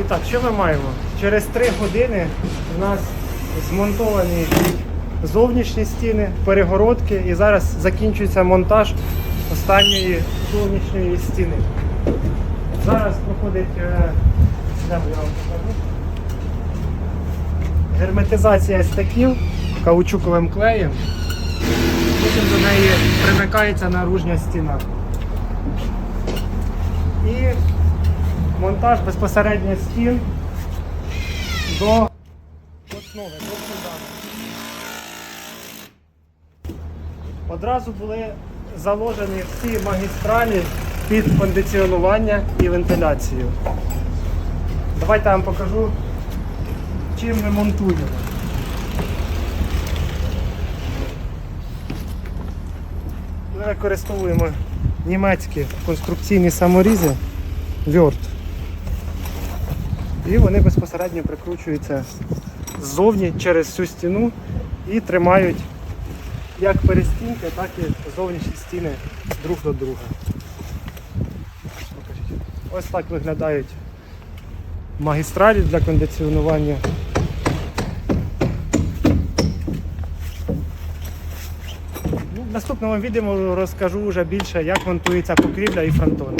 І так, що ми маємо? Через 3 години у нас змонтовані зовнішні стіни, перегородки, і зараз закінчується монтаж останньої зовнішньої стіни. Зараз проходить е, я вам покажу. герметизація стаків каучуковим клеєм. Потім до неї примикається наружня стіна. Монтаж безпосередньо стін до основи, до фундаменту. Одразу були заложені всі магістралі під кондиціонування і вентиляцію. Давайте я вам покажу, чим ми монтуємо. Ми використовуємо німецькі конструкційні саморізи Word. І вони безпосередньо прикручуються ззовні через всю стіну і тримають як перестінки, так і зовнішні стіни друг до друга. Ось так виглядають магістралі для кондиціонування. Ну, в наступному відео розкажу вже більше, як монтується покрівля і фронтони.